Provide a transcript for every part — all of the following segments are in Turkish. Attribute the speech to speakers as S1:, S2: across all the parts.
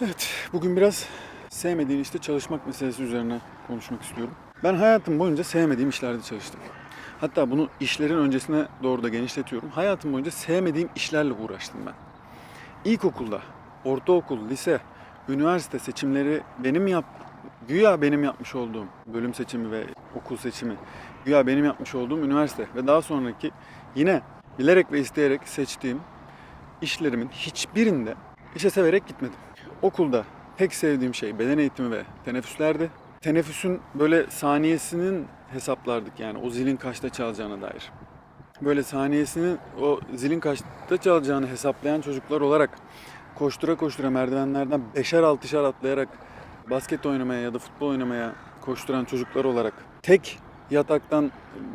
S1: Evet, bugün biraz sevmediğin işte çalışmak meselesi üzerine konuşmak istiyorum. Ben hayatım boyunca sevmediğim işlerde çalıştım. Hatta bunu işlerin öncesine doğru da genişletiyorum. Hayatım boyunca sevmediğim işlerle uğraştım ben. İlkokulda, ortaokul, lise, üniversite seçimleri benim yap güya benim yapmış olduğum bölüm seçimi ve okul seçimi güya benim yapmış olduğum üniversite ve daha sonraki yine bilerek ve isteyerek seçtiğim işlerimin hiçbirinde işe severek gitmedim. Okulda tek sevdiğim şey beden eğitimi ve teneffüslerdi. Teneffüsün böyle saniyesinin hesaplardık yani o zilin kaçta çalacağına dair. Böyle saniyesinin o zilin kaçta çalacağını hesaplayan çocuklar olarak koştura koştura merdivenlerden beşer altışar atlayarak basket oynamaya ya da futbol oynamaya koşturan çocuklar olarak tek yataktan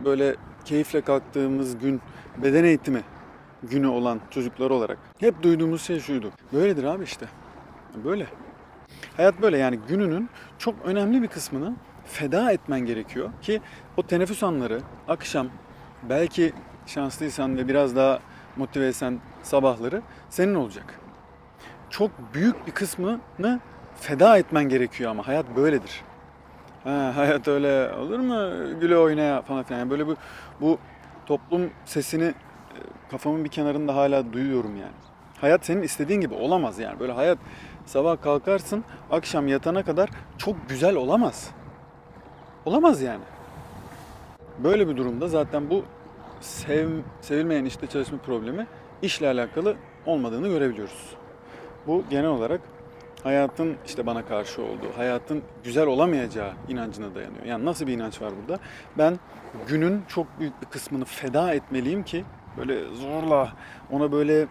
S1: böyle keyifle kalktığımız gün beden eğitimi günü olan çocuklar olarak hep duyduğumuz şey şuydu. Böyledir abi işte. Böyle. Hayat böyle yani gününün çok önemli bir kısmını feda etmen gerekiyor ki o teneffüs anları akşam belki şanslıysan ve biraz daha motiveysen sabahları senin olacak. Çok büyük bir kısmını feda etmen gerekiyor ama hayat böyledir. Ha, hayat öyle olur mu? Güle oynaya falan filan. Yani böyle bu, bu toplum sesini e, kafamın bir kenarında hala duyuyorum yani. Hayat senin istediğin gibi olamaz yani. Böyle hayat sabah kalkarsın akşam yatana kadar çok güzel olamaz. Olamaz yani. Böyle bir durumda zaten bu sev, sevilmeyen işte çalışma problemi işle alakalı olmadığını görebiliyoruz. Bu genel olarak hayatın işte bana karşı olduğu, hayatın güzel olamayacağı inancına dayanıyor. Yani nasıl bir inanç var burada? Ben günün çok büyük bir kısmını feda etmeliyim ki böyle zorla ona böyle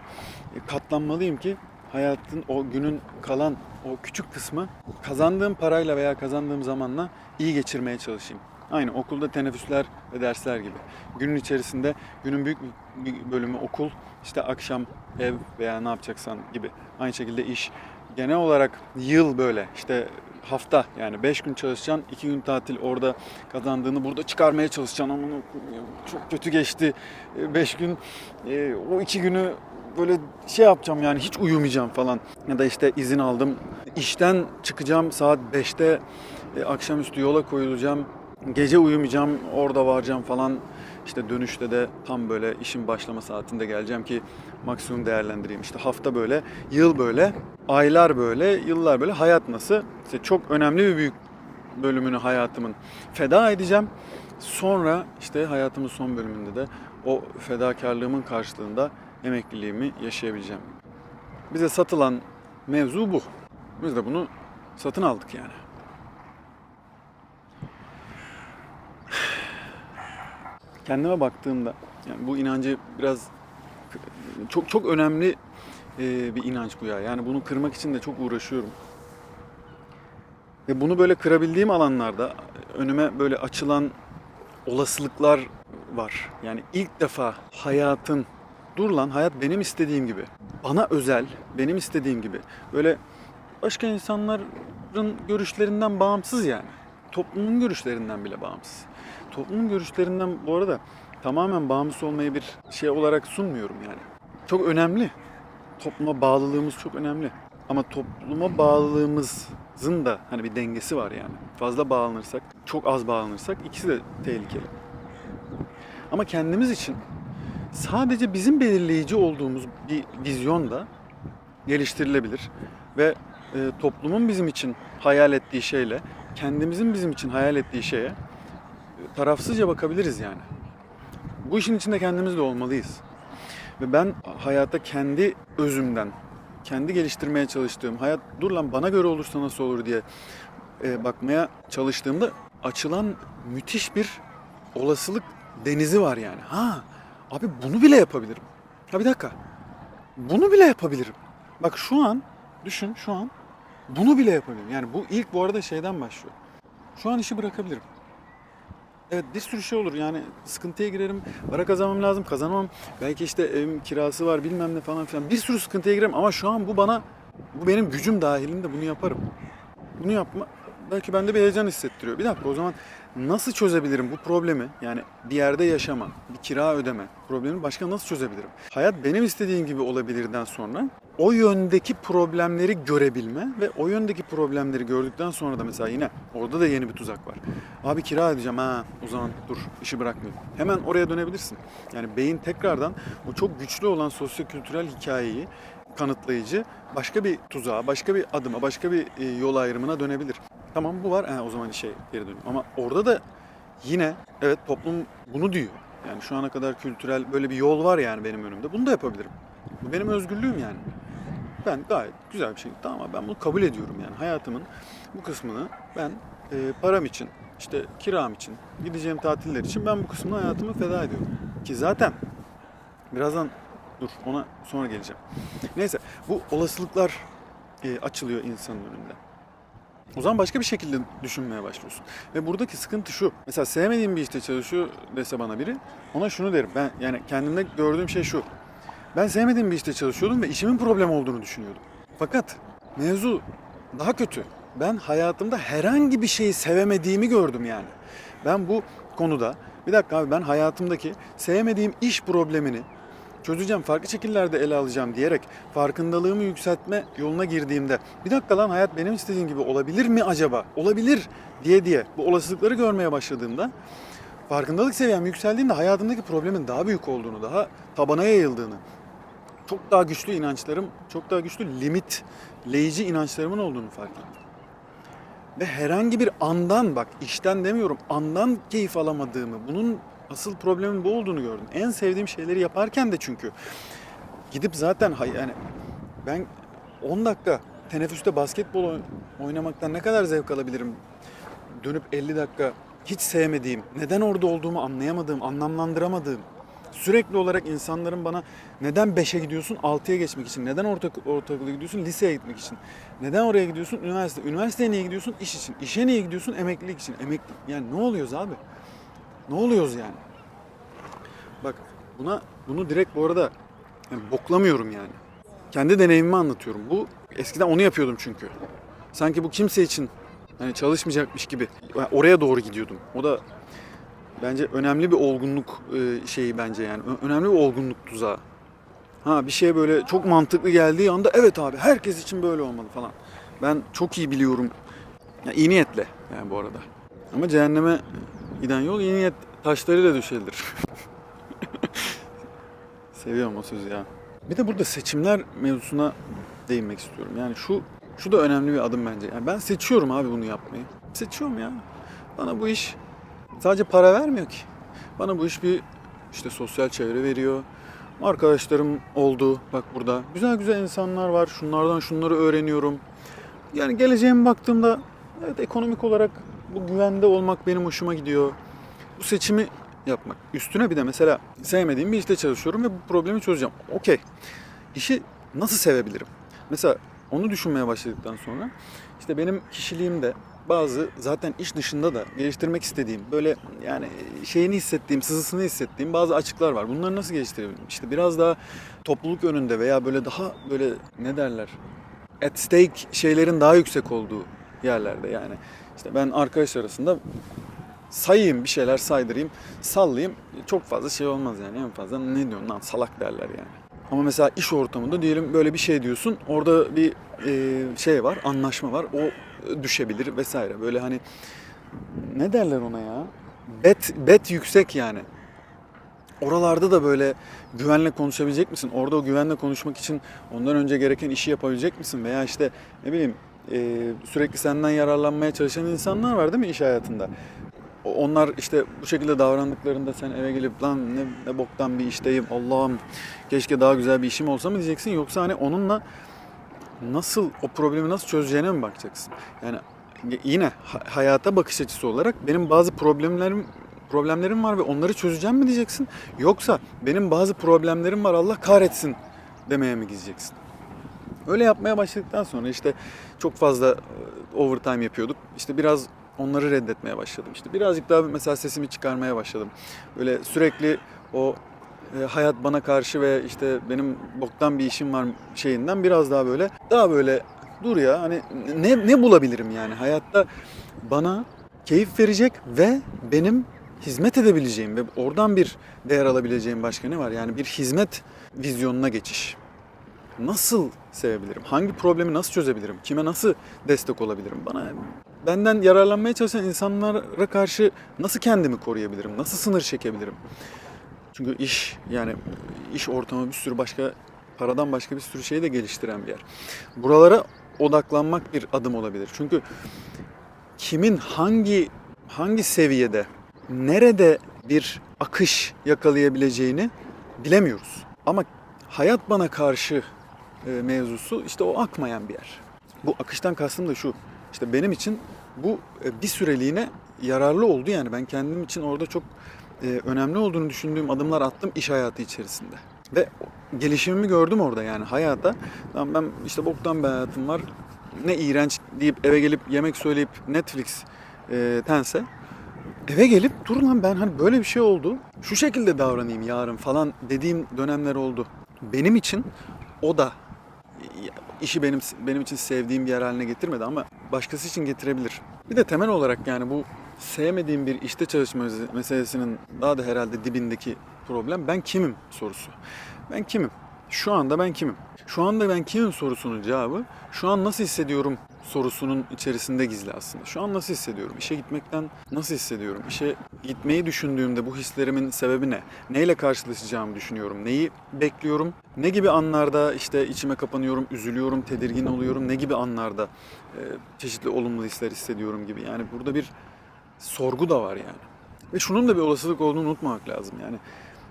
S1: katlanmalıyım ki hayatın o günün kalan o küçük kısmı kazandığım parayla veya kazandığım zamanla iyi geçirmeye çalışayım. Aynı okulda teneffüsler ve dersler gibi. Günün içerisinde günün büyük bir bölümü okul, işte akşam ev veya ne yapacaksan gibi. Aynı şekilde iş. Genel olarak yıl böyle işte hafta yani 5 gün çalışacaksın, 2 gün tatil orada kazandığını burada çıkarmaya çalışacaksın. Ama çok kötü geçti. 5 gün e, o 2 günü böyle şey yapacağım yani hiç uyumayacağım falan. Ya da işte izin aldım. İşten çıkacağım saat 5'te e, akşamüstü yola koyulacağım. Gece uyumayacağım, orada varacağım falan. İşte dönüşte de tam böyle işin başlama saatinde geleceğim ki maksimum değerlendireyim. İşte hafta böyle, yıl böyle, aylar böyle, yıllar böyle. Hayat nasıl? İşte çok önemli bir büyük bölümünü hayatımın feda edeceğim. Sonra işte hayatımın son bölümünde de o fedakarlığımın karşılığında emekliliğimi yaşayabileceğim. Bize satılan mevzu bu. Biz de bunu satın aldık yani. Kendime baktığımda yani bu inancı biraz çok çok önemli e, bir inanç bu ya. Yani bunu kırmak için de çok uğraşıyorum. Ve bunu böyle kırabildiğim alanlarda önüme böyle açılan olasılıklar var. Yani ilk defa hayatın dur lan hayat benim istediğim gibi. Bana özel, benim istediğim gibi. Böyle başka insanların görüşlerinden bağımsız yani. Toplumun görüşlerinden bile bağımsız. Toplumun görüşlerinden bu arada tamamen bağımsız olmayı bir şey olarak sunmuyorum yani. Çok önemli. Topluma bağlılığımız çok önemli. Ama topluma bağlılığımızın da hani bir dengesi var yani. Fazla bağlanırsak, çok az bağlanırsak ikisi de tehlikeli. Ama kendimiz için sadece bizim belirleyici olduğumuz bir vizyon da geliştirilebilir ve e, toplumun bizim için hayal ettiği şeyle kendimizin bizim için hayal ettiği şeye tarafsızca bakabiliriz yani. Bu işin içinde kendimiz de olmalıyız. Ve ben hayata kendi özümden, kendi geliştirmeye çalıştığım, hayat dur lan bana göre olursa nasıl olur diye e, bakmaya çalıştığımda açılan müthiş bir olasılık denizi var yani. Ha abi bunu bile yapabilirim. Ha bir dakika. Bunu bile yapabilirim. Bak şu an düşün şu an bunu bile yapabilirim. Yani bu ilk bu arada şeyden başlıyor. Şu an işi bırakabilirim. Evet bir sürü şey olur yani sıkıntıya girerim, para kazanmam lazım, kazanamam. Belki işte evim kirası var bilmem ne falan filan. Bir sürü sıkıntıya girerim ama şu an bu bana, bu benim gücüm dahilinde bunu yaparım. Bunu yapma, belki bende bir heyecan hissettiriyor. Bir dakika o zaman nasıl çözebilirim bu problemi? Yani bir yerde yaşama, bir kira ödeme problemi başka nasıl çözebilirim? Hayat benim istediğim gibi olabilirden sonra o yöndeki problemleri görebilme ve o yöndeki problemleri gördükten sonra da mesela yine orada da yeni bir tuzak var. Abi kira edeceğim ha o zaman dur işi bırakmayayım. Hemen oraya dönebilirsin. Yani beyin tekrardan o çok güçlü olan sosyo-kültürel hikayeyi kanıtlayıcı başka bir tuzağa, başka bir adıma, başka bir e, yol ayrımına dönebilir. Tamam bu var. Ha, o zaman işe geri dönüyorum. Ama orada da yine evet toplum bunu diyor. Yani şu ana kadar kültürel böyle bir yol var yani benim önümde. Bunu da yapabilirim. Bu benim özgürlüğüm yani. Ben gayet güzel bir şey. Tamam ben bunu kabul ediyorum yani. Hayatımın bu kısmını ben e, param için, işte kiram için, gideceğim tatiller için ben bu kısmını hayatımı feda ediyorum. Ki zaten birazdan dur ona sonra geleceğim. Neyse bu olasılıklar e, açılıyor insanın önünde. O zaman başka bir şekilde düşünmeye başlıyorsun. Ve buradaki sıkıntı şu. Mesela sevmediğim bir işte çalışıyor dese bana biri. Ona şunu derim. Ben yani kendimde gördüğüm şey şu. Ben sevmediğim bir işte çalışıyordum ve işimin problem olduğunu düşünüyordum. Fakat mevzu daha kötü. Ben hayatımda herhangi bir şeyi sevemediğimi gördüm yani. Ben bu konuda bir dakika abi ben hayatımdaki sevmediğim iş problemini çözeceğim, farklı şekillerde ele alacağım diyerek farkındalığımı yükseltme yoluna girdiğimde bir dakika lan hayat benim istediğim gibi olabilir mi acaba? Olabilir diye diye bu olasılıkları görmeye başladığımda farkındalık seviyem yükseldiğinde hayatımdaki problemin daha büyük olduğunu, daha tabana yayıldığını, çok daha güçlü inançlarım, çok daha güçlü limitleyici inançlarımın olduğunu fark ettim. Ve herhangi bir andan bak işten demiyorum andan keyif alamadığımı, bunun asıl problemin bu olduğunu gördüm. En sevdiğim şeyleri yaparken de çünkü gidip zaten yani ben 10 dakika teneffüste basketbol oyn- oynamaktan ne kadar zevk alabilirim? Dönüp 50 dakika hiç sevmediğim, neden orada olduğumu anlayamadığım, anlamlandıramadığım, sürekli olarak insanların bana neden 5'e gidiyorsun 6'ya geçmek için, neden orta, ortaokula gidiyorsun liseye gitmek için, neden oraya gidiyorsun üniversite, üniversiteye niye gidiyorsun iş için, işe niye gidiyorsun emeklilik için, emekli yani ne oluyoruz abi? Ne oluyoruz yani? Bak buna bunu direkt bu arada yani boklamıyorum yani. Kendi deneyimimi anlatıyorum. Bu eskiden onu yapıyordum çünkü. Sanki bu kimse için hani çalışmayacakmış gibi Yani oraya doğru gidiyordum. O da bence önemli bir olgunluk e, şeyi bence yani. Önemli bir olgunluk tuzağı. Ha bir şey böyle çok mantıklı geldiği anda evet abi herkes için böyle olmalı falan. Ben çok iyi biliyorum. Ya iyi niyetle yani bu arada. Ama cehenneme giden yol iyi niyet taşlarıyla düşelidir. Seviyorum o sözü ya. Bir de burada seçimler mevzusuna değinmek istiyorum. Yani şu şu da önemli bir adım bence. Yani ben seçiyorum abi bunu yapmayı. Seçiyorum ya. Bana bu iş sadece para vermiyor ki. Bana bu iş bir işte sosyal çevre veriyor. Arkadaşlarım oldu bak burada. Güzel güzel insanlar var. Şunlardan şunları öğreniyorum. Yani geleceğime baktığımda evet ekonomik olarak bu güvende olmak benim hoşuma gidiyor. Bu seçimi yapmak. Üstüne bir de mesela sevmediğim bir işte çalışıyorum ve bu problemi çözeceğim. Okey. İşi nasıl sevebilirim? Mesela onu düşünmeye başladıktan sonra işte benim kişiliğimde bazı zaten iş dışında da geliştirmek istediğim böyle yani şeyini hissettiğim, sızısını hissettiğim bazı açıklar var. Bunları nasıl geliştirebilirim? İşte biraz daha topluluk önünde veya böyle daha böyle ne derler? At stake şeylerin daha yüksek olduğu yerlerde yani. İşte ben arkadaş arasında sayayım bir şeyler saydırayım, sallayayım. Çok fazla şey olmaz yani. En fazla ne diyorsun lan salak derler yani. Ama mesela iş ortamında diyelim böyle bir şey diyorsun. Orada bir e, şey var, anlaşma var. O düşebilir vesaire. Böyle hani ne derler ona ya? Bet bet yüksek yani. Oralarda da böyle güvenle konuşabilecek misin? Orada o güvenle konuşmak için ondan önce gereken işi yapabilecek misin? Veya işte ne bileyim e, sürekli senden yararlanmaya çalışan insanlar var değil mi iş hayatında? Onlar işte bu şekilde davrandıklarında sen eve gelip lan ne, ne boktan bir işteyim Allah'ım keşke daha güzel bir işim olsa mı diyeceksin yoksa hani onunla nasıl o problemi nasıl çözeceğine mi bakacaksın? Yani yine ha- hayata bakış açısı olarak benim bazı problemlerim problemlerim var ve onları çözeceğim mi diyeceksin? Yoksa benim bazı problemlerim var Allah kahretsin demeye mi gideceksin? Öyle yapmaya başladıktan sonra işte çok fazla e, overtime yapıyorduk. İşte biraz onları reddetmeye başladım. İşte birazcık daha mesela sesimi çıkarmaya başladım. Böyle sürekli o e, hayat bana karşı ve işte benim boktan bir işim var şeyinden biraz daha böyle daha böyle dur ya hani ne ne bulabilirim yani hayatta bana keyif verecek ve benim hizmet edebileceğim ve oradan bir değer alabileceğim başka ne var? Yani bir hizmet vizyonuna geçiş. nasıl sevebilirim? Hangi problemi nasıl çözebilirim? Kime nasıl destek olabilirim? Bana benden yararlanmaya çalışan insanlara karşı nasıl kendimi koruyabilirim? Nasıl sınır çekebilirim? Çünkü iş yani iş ortamı bir sürü başka paradan başka bir sürü şeyi de geliştiren bir yer. Buralara odaklanmak bir adım olabilir. Çünkü kimin hangi hangi seviyede nerede bir akış yakalayabileceğini bilemiyoruz. Ama hayat bana karşı e, mevzusu işte o akmayan bir yer. Bu akıştan kastım da şu. İşte benim için bu e, bir süreliğine yararlı oldu yani ben kendim için orada çok e, önemli olduğunu düşündüğüm adımlar attım iş hayatı içerisinde. Ve gelişimimi gördüm orada yani hayata. Tamam ben işte boktan bir hayatım var. Ne iğrenç deyip eve gelip yemek söyleyip Netflix e, tense eve gelip dur lan ben hani böyle bir şey oldu. Şu şekilde davranayım yarın falan dediğim dönemler oldu. Benim için o da işi benim benim için sevdiğim bir yer haline getirmedi ama başkası için getirebilir. Bir de temel olarak yani bu sevmediğim bir işte çalışma meselesinin daha da herhalde dibindeki problem ben kimim sorusu. Ben kimim? Şu anda ben kimim? Şu anda ben kimim sorusunun cevabı şu an nasıl hissediyorum sorusunun içerisinde gizli aslında. Şu an nasıl hissediyorum? İşe gitmekten nasıl hissediyorum? İşe gitmeyi düşündüğümde bu hislerimin sebebi ne? Neyle karşılaşacağımı düşünüyorum? Neyi bekliyorum? Ne gibi anlarda işte içime kapanıyorum, üzülüyorum, tedirgin oluyorum? Ne gibi anlarda çeşitli olumlu hisler hissediyorum gibi. Yani burada bir sorgu da var yani. Ve şunun da bir olasılık olduğunu unutmamak lazım. Yani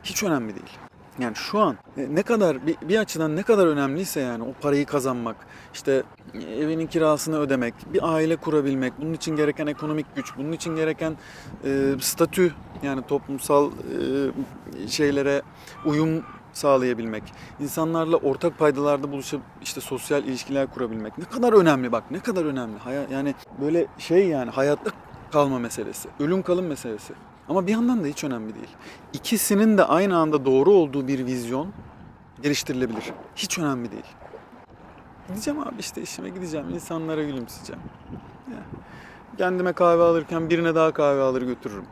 S1: hiç önemli değil. Yani şu an e, ne kadar bir, açıdan ne kadar önemliyse yani o parayı kazanmak, işte evinin kirasını ödemek, bir aile kurabilmek, bunun için gereken ekonomik güç, bunun için gereken e, statü yani toplumsal e, şeylere uyum sağlayabilmek, insanlarla ortak paydalarda buluşup işte sosyal ilişkiler kurabilmek ne kadar önemli bak ne kadar önemli. Haya, yani böyle şey yani hayatta kalma meselesi, ölüm kalım meselesi. Ama bir yandan da hiç önemli değil. İkisinin de aynı anda doğru olduğu bir vizyon geliştirilebilir. Hiç önemli değil. Gideceğim abi işte işime gideceğim. insanlara gülümseyeceğim. Ya. Kendime kahve alırken birine daha kahve alır götürürüm.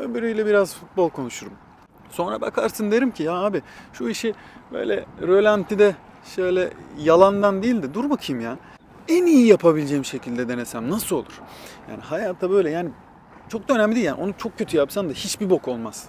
S1: Öbürüyle biraz futbol konuşurum. Sonra bakarsın derim ki ya abi şu işi böyle rölantide şöyle yalandan değil de dur bakayım ya. En iyi yapabileceğim şekilde denesem nasıl olur? Yani hayatta böyle yani çok da önemli değil yani. Onu çok kötü yapsan da hiçbir bok olmaz.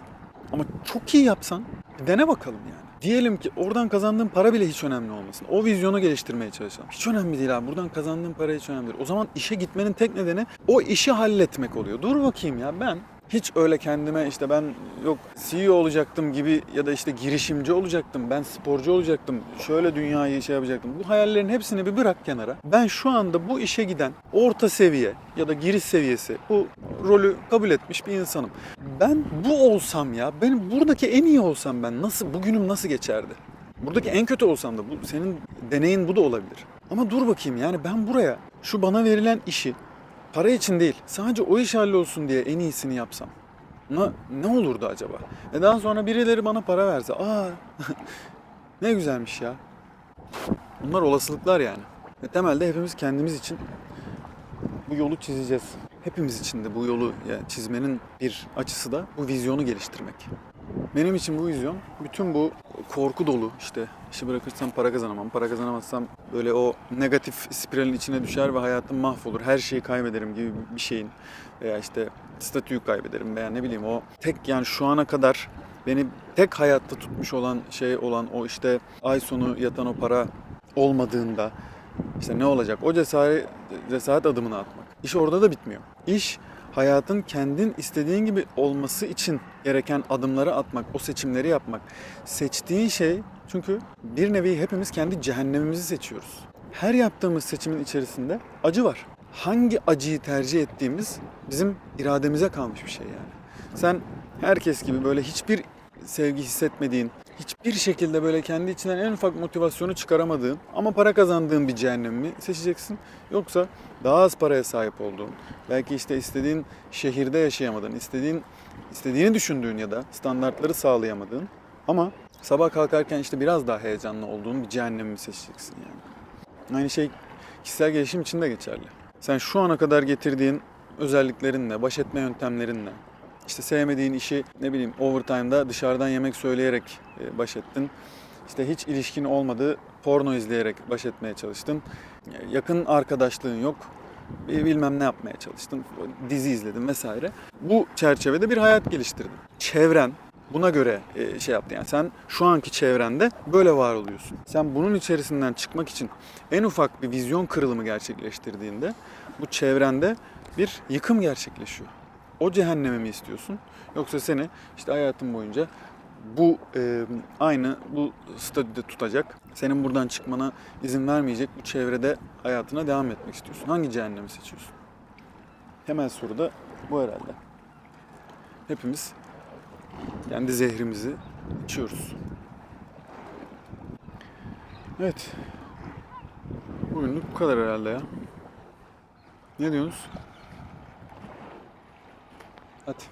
S1: Ama çok iyi yapsan dene bakalım yani. Diyelim ki oradan kazandığın para bile hiç önemli olmasın. O vizyonu geliştirmeye çalışalım. Hiç önemli değil abi. Buradan kazandığın para hiç önemli değil. O zaman işe gitmenin tek nedeni o işi halletmek oluyor. Dur bakayım ya ben hiç öyle kendime işte ben yok CEO olacaktım gibi ya da işte girişimci olacaktım, ben sporcu olacaktım, şöyle dünyayı şey yapacaktım. Bu hayallerin hepsini bir bırak kenara. Ben şu anda bu işe giden orta seviye ya da giriş seviyesi bu rolü kabul etmiş bir insanım. Ben bu olsam ya, ben buradaki en iyi olsam ben nasıl, bugünüm nasıl geçerdi? Buradaki en kötü olsam da bu senin deneyin bu da olabilir. Ama dur bakayım yani ben buraya şu bana verilen işi para için değil, sadece o iş hallolsun diye en iyisini yapsam. Ne, ne olurdu acaba? E daha sonra birileri bana para verse, aa ne güzelmiş ya. Bunlar olasılıklar yani. Ve temelde hepimiz kendimiz için bu yolu çizeceğiz. Hepimiz için de bu yolu yani çizmenin bir açısı da bu vizyonu geliştirmek. Benim için bu vizyon bütün bu korku dolu işte işi bırakırsam para kazanamam, para kazanamazsam böyle o negatif spiralin içine düşer ve hayatım mahvolur, her şeyi kaybederim gibi bir şeyin veya işte statüyü kaybederim veya ne bileyim o tek yani şu ana kadar beni tek hayatta tutmuş olan şey olan o işte ay sonu yatan o para olmadığında işte ne olacak? O cesaret, cesaret adımını atmak. İş orada da bitmiyor. İş hayatın kendin istediğin gibi olması için gereken adımları atmak, o seçimleri yapmak. Seçtiğin şey çünkü bir nevi hepimiz kendi cehennemimizi seçiyoruz. Her yaptığımız seçimin içerisinde acı var. Hangi acıyı tercih ettiğimiz bizim irademize kalmış bir şey yani. Sen herkes gibi böyle hiçbir sevgi hissetmediğin, hiçbir şekilde böyle kendi içinden en ufak motivasyonu çıkaramadığın ama para kazandığın bir cehennem mi seçeceksin? Yoksa daha az paraya sahip olduğun, belki işte istediğin şehirde yaşayamadığın, istediğin istediğini düşündüğün ya da standartları sağlayamadığın ama sabah kalkarken işte biraz daha heyecanlı olduğun bir cehennemi mi seçeceksin yani? Aynı şey kişisel gelişim için de geçerli. Sen şu ana kadar getirdiğin özelliklerinle, baş etme yöntemlerinle, işte sevmediğin işi ne bileyim overtime'da dışarıdan yemek söyleyerek e, baş ettin. İşte hiç ilişkin olmadığı porno izleyerek baş etmeye çalıştın. Yakın arkadaşlığın yok. Bir bilmem ne yapmaya çalıştın. Dizi izledin vesaire. Bu çerçevede bir hayat geliştirdin. Çevren buna göre e, şey yaptı. Yani sen şu anki çevrende böyle var oluyorsun. Sen bunun içerisinden çıkmak için en ufak bir vizyon kırılımı gerçekleştirdiğinde bu çevrende bir yıkım gerçekleşiyor. O cehennemi mi istiyorsun? Yoksa seni işte hayatın boyunca bu e, aynı bu statüde tutacak, senin buradan çıkmana izin vermeyecek bu çevrede hayatına devam etmek istiyorsun. Hangi cehennemi seçiyorsun? Temel soru da bu herhalde. Hepimiz kendi zehrimizi içiyoruz. Evet. Bugünlük bu kadar herhalde ya. Ne diyorsunuz? Hadi.